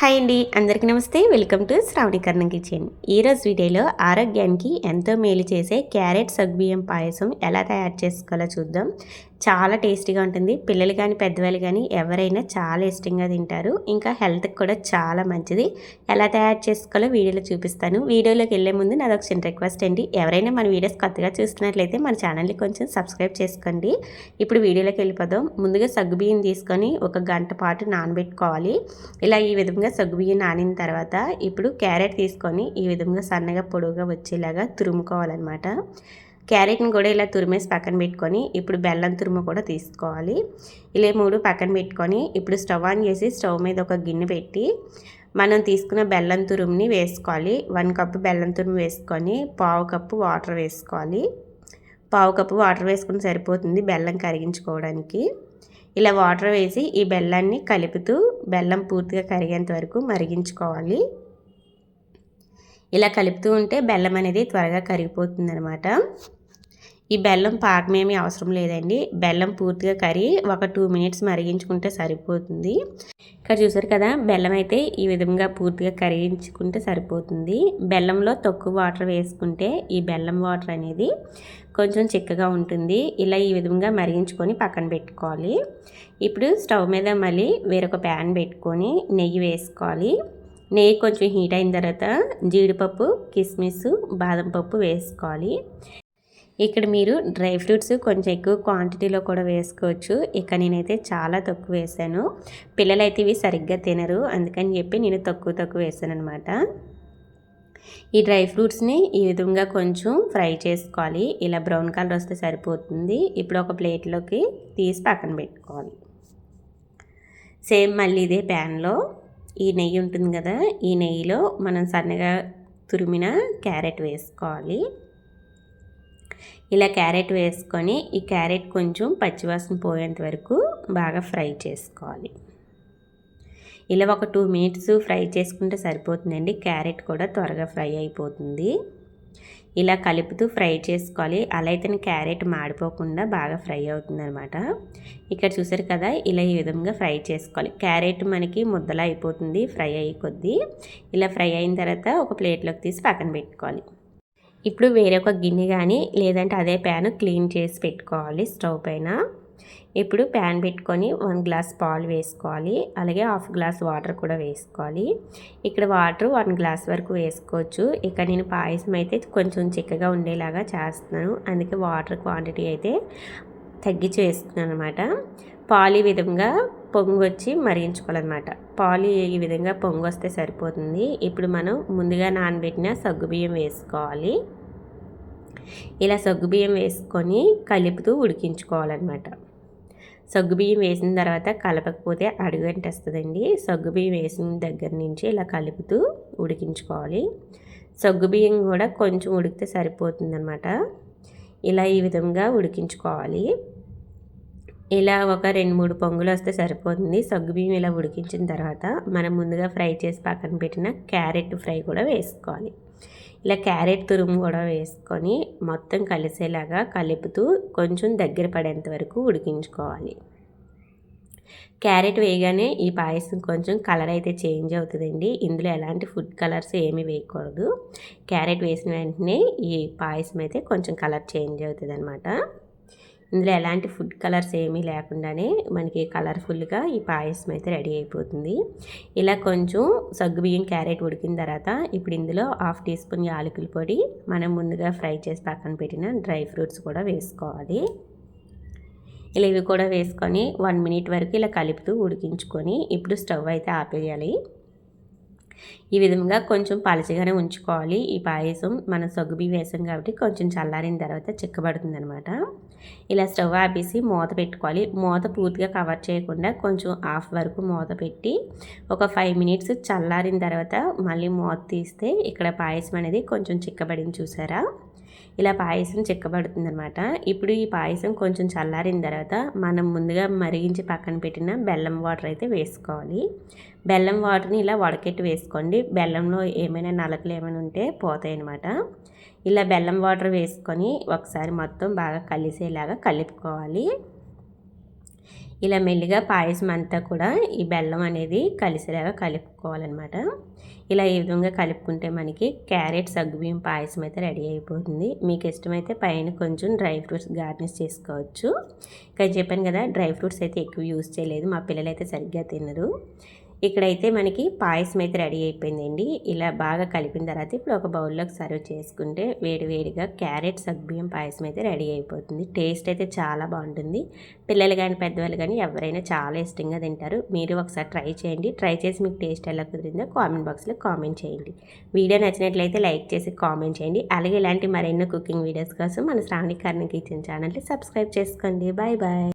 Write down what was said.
Hi అండి. అందరికీ నమస్తే. వెల్కమ్ టు శ్రావణీకరణం కిచెన్. ఈరోజు వీడియోలో ఆరోగ్యానికి ఎంతో మేలు చేసే క్యారెట్ సగ్బియ్యం పాయసం ఎలా తయారు చేసుకోవాలో చూద్దాం. చాలా టేస్టీగా ఉంటుంది. పిల్లలు కానీ పెద్దవాళ్ళు కానీ ఎవరైనా చాలా ఇష్టంగా తింటారు. ఇంకా హెల్త్కి కూడా చాలా మంచిది. ఎలా తయారు చేసుకోవాలో వీడియోలో చూపిస్తాను. వీడియోలోకి వెళ్ళే ముందు నాది ఒక చిన్న రిక్వెస్ట్ అండి. ఎవరైనా మన వీడియోస్ కొత్తగా చూస్తున్నట్లయితే మన ఛానల్ని కొంచెం సబ్స్క్రైబ్ చేసుకోండి. ఇప్పుడు వీడియోలోకి వెళ్ళిపోదాం. ముందుగా సగ్గుబియ్యం తీసుకొని ఒక గంట పాటు నానబెట్టుకోవాలి. ఇలా ఈ విధంగా సగ్గుబియ్యం నానిన తర్వాత ఇప్పుడు క్యారెట్ తీసుకొని ఈ విధంగా సన్నగా పొడవుగా వచ్చేలాగా తురుముకోవాలన్నమాట. క్యారెట్ని కూడా ఇలా తురిమేసి పక్కన పెట్టుకొని ఇప్పుడు బెల్లం తురుము కూడా తీసుకోవాలి. ఇలా మూడు పక్కన పెట్టుకొని ఇప్పుడు స్టవ్ ఆన్ చేసి స్టవ్ మీద ఒక గిన్నె పెట్టి మనం తీసుకున్న బెల్లం తురుముని వేసుకోవాలి. వన్ కప్పు బెల్లం తురుము వేసుకొని పావు కప్పు వాటర్ వేసుకోవాలి. పావు కప్పు వాటర్ వేసుకుని సరిపోతుంది బెల్లం కరిగించుకోవడానికి. ఇలా వాటర్ వేసి ఈ బెల్లాన్ని కలుపుతూ బెల్లం పూర్తిగా కరిగేంత వరకు మరిగించుకోవాలి. ఇలా కలుపుతూ ఉంటే బెల్లం అనేది త్వరగా కరిగిపోతుంది అనమాట ఈ బెల్లం పాకమేమీ అవసరం లేదండి. బెల్లం పూర్తిగా కరిగి ఒక టూ మినిట్స్ మరిగించుకుంటే సరిపోతుంది. ఇక్కడ చూసారు కదా బెల్లం అయితే ఈ విధంగా పూర్తిగా కరిగించుకుంటే సరిపోతుంది. బెల్లంలో తక్కువ వాటర్ వేసుకుంటే ఈ బెల్లం వాటర్ అనేది కొంచెం చిక్కగా ఉంటుంది. ఇలా ఈ విధంగా మరిగించుకొని పక్కన పెట్టుకోవాలి. ఇప్పుడు స్టవ్ మీద మళ్ళీ వేరొక ప్యాన్ పెట్టుకొని నెయ్యి వేసుకోవాలి. నెయ్యి కొంచెం హీట్ అయిన తర్వాత జీడిపప్పు కిస్మిస్ బాదం పప్పు వేసుకోవాలి. ఇక్కడ మీరు డ్రై ఫ్రూట్స్ కొంచెం ఎక్కువ క్వాంటిటీలో కూడా వేసుకోవచ్చు. ఇక నేనైతే చాలా తక్కువ వేసాను. పిల్లలైతే ఇవి సరిగ్గా తినరు. అందుకని చెప్పి నేను తక్కువ తక్కువ వేసాను అనమాట ఈ డ్రై ఫ్రూట్స్ని ఈ విధంగా కొంచెం ఫ్రై చేసుకోవాలి. ఇలా బ్రౌన్ కలర్ వస్తే సరిపోతుంది. ఇప్పుడు ఒక ప్లేట్లోకి తీసి పక్కన పెట్టుకోవాలి. సేమ్ మళ్ళీ ఇదే ప్యాన్లో ఈ నెయ్యి ఉంటుంది కదా ఈ నెయ్యిలో మనం సన్నగా తురిమిన క్యారెట్ వేసుకోవాలి. ఇలా క్యారెట్ వేసుకొని ఈ క్యారెట్ కొంచెం పచ్చివాసన పోయేంత వరకు బాగా ఫ్రై చేసుకోవాలి. ఇలా ఒక టూ మినిట్స్ ఫ్రై చేసుకుంటే సరిపోతుందండి. క్యారెట్ కూడా త్వరగా ఫ్రై అయిపోతుంది. ఇలా కలుపుతూ ఫ్రై చేసుకోవాలి. అలా అయితే క్యారెట్ మాడిపోకుండా బాగా ఫ్రై అవుతుంది అనమాట ఇక్కడ చూసారు కదా ఇలా ఈ విధంగా ఫ్రై చేసుకోవాలి. క్యారెట్ మనకి ముద్దలా అయిపోతుంది ఫ్రై అయ్యి కొద్దీ. ఇలా ఫ్రై అయిన తర్వాత ఒక ప్లేట్లోకి తీసి పక్కన పెట్టుకోవాలి. ఇప్పుడు వేరొక గిన్నె కానీ లేదంటే అదే ప్యాన్ క్లీన్ చేసి పెట్టుకోవాలి స్టవ్ పైన. ఇప్పుడు ప్యాన్ పెట్టుకొని వన్ గ్లాస్ పాలు వేసుకోవాలి అలాగే హాఫ్ గ్లాస్ వాటర్ కూడా వేసుకోవాలి. ఇక్కడ వాటర్ వన్ గ్లాస్ వరకు వేసుకోవచ్చు. ఇక్కడ నేను పాయసం అయితే కొంచెం చిక్కగా ఉండేలాగా చేస్తున్నాను. అందుకే వాటర్ క్వాంటిటీ అయితే తగ్గించి వేస్తున్నాను అనమాట పాలు ఈ విధంగా పొంగు వచ్చి మరిగించుకోవాలన్నమాట. పాలు ఈ విధంగా పొంగు వస్తే సరిపోతుంది? ఇప్పుడు మనం ముందుగా నానబెట్టిన సగ్గుబియ్యం వేసుకోవాలి. ఇలా సగ్గుబియ్యం వేసుకొని కలుపుతూ ఉడికించుకోవాలన్నమాట. సగ్గుబియ్యం వేసిన తర్వాత కలపకపోతే అడుగంటేస్తుందండి సగ్గుబియ్యం వేసిన దగ్గర నుంచి ఇలా కలుపుతూ ఉడికించుకోవాలి. సగ్గుబియ్యం కూడా కొంచెం ఉడికితే సరిపోతుందన్నమాట. ఇలా ఈ విధంగా ఉడికించుకోవాలి. ఇలా ఒక రెండు మూడు పొంగులు వస్తే సరిపోతుంది. సగ్గుబియ్యం ఇలా ఉడికించిన తర్వాత మనం ముందుగా ఫ్రై చేసి పక్కన పెట్టిన క్యారెట్ ఫ్రై కూడా వేసుకోవాలి. ఇలా క్యారెట్ తురుము కూడా వేసుకొని మొత్తం కలిసేలాగా కలుపుతూ కొంచెం దగ్గర పడేంత వరకు ఉడికించుకోవాలి. క్యారెట్ వేయగానే ఈ పాయసం కొంచెం కలర్ అయితే చేంజ్ అవుతుందండి. ఇందులో ఎలాంటి ఫుడ్ కలర్స్ ఏమీ వేయకూడదు. క్యారెట్ వేసిన వెంటనే ఈ పాయసం అయితే కొంచెం కలర్ చేంజ్ అవుతుంది అనమాట ఇందులో ఎలాంటి ఫుడ్ కలర్స్ ఏమీ లేకుండానే మనకి కలర్ఫుల్గా ఈ పాయసం అయితే రెడీ అయిపోతుంది. ఇలా కొంచెం సగ్గుబియ్యం క్యారెట్ ఉడికిన తర్వాత ఇప్పుడు ఇందులో హాఫ్ టీ స్పూన్ యాలకుల పొడి మనం ముందుగా ఫ్రై చేసి పక్కన పెట్టిన డ్రై ఫ్రూట్స్ కూడా వేసుకోవాలి. ఇలా ఇవి కూడా వేసుకొని వన్ మినిట్ వరకు ఇలా కలుపుతూ ఉడికించుకొని ఇప్పుడు స్టవ్ అయితే ఆపేయాలి. ఈ విధంగా కొంచెం పలచగానే ఉంచుకోవాలి. ఈ పాయసం మనం సగ్గుబి వేసాం కాబట్టి కొంచెం చల్లారిన తర్వాత చిక్కబడుతుంది అనమాట ఇలా స్టవ్ ఆపేసి మూత పెట్టుకోవాలి. మూత పూర్తిగా కవర్ చేయకుండా కొంచెం హాఫ్ వరకు మూత పెట్టి ఒక ఫైవ్ మినిట్స్ చల్లారిన తర్వాత మళ్ళీ మూత తీస్తే ఇక్కడ పాయసం అనేది కొంచెం చిక్కబడింది చూసారా? ఇలా పాయసం చిక్కబడుతుందనమాట ఇప్పుడు ఈ పాయసం కొంచెం చల్లారిన తర్వాత మనం ముందుగా మరిగించి పక్కన పెట్టిన బెల్లం వాటర్ అయితే వేసుకోవాలి. బెల్లం వాటర్ని ఇలా వడకెట్టి వేసుకోండి. బెల్లంలో ఏమైనా నలకలు ఏమైనా ఉంటే పోతాయి అనమాట ఇలా బెల్లం వాటర్ వేసుకొని ఒకసారి మొత్తం బాగా కలిసేలాగా కలుపుకోవాలి. ఇలా మెల్లిగా పాయసం అంతా కూడా ఈ బెల్లం అనేది కలిసేలాగా కలుపుకోవాలన్నమాట. ఇలా ఈ విధంగా కలుపుకుంటే మనకి క్యారెట్ సగ్గుబియ్యం పాయసం అయితే రెడీ అయిపోతుంది. మీకు ఇష్టమైతే పైన కొంచెం డ్రై ఫ్రూట్స్ గార్నిష్ చేసుకోవచ్చు. ఇంకా చెప్పాను కదా డ్రై ఫ్రూట్స్ అయితే ఎక్కువ యూజ్ చేయలేదు. మా పిల్లలు అయితే సరిగ్గా తినరు. ఇక్కడైతే మనకి పాయసం అయితే రెడీ అయిపోయిందండి. ఇలా బాగా కలిపిన తర్వాత ఇప్పుడు ఒక బౌల్లోకి సర్వ్ చేసుకుంటే వేడి వేడిగా క్యారెట్ సగ్బియ్యం పాయసం అయితే రెడీ అయిపోతుంది. టేస్ట్ అయితే చాలా బాగుంటుంది. పిల్లలు కానీ పెద్దవాళ్ళు కానీ ఎవరైనా చాలా ఇష్టంగా తింటారు. మీరు ఒకసారి ట్రై చేయండి. ట్రై చేసి మీకు టేస్ట్ ఎలా కుదిరిందో కామెంట్ బాక్స్లో కామెంట్ చేయండి. వీడియో నచ్చినట్లయితే లైక్ చేసి కామెంట్ చేయండి. అలాగే ఇలాంటి మరెన్నో కుకింగ్ వీడియోస్ కోసం మన శ్రావణి కర్ణ కిచెన్ ఛానల్ని సబ్స్క్రైబ్ చేసుకోండి. Bye bye.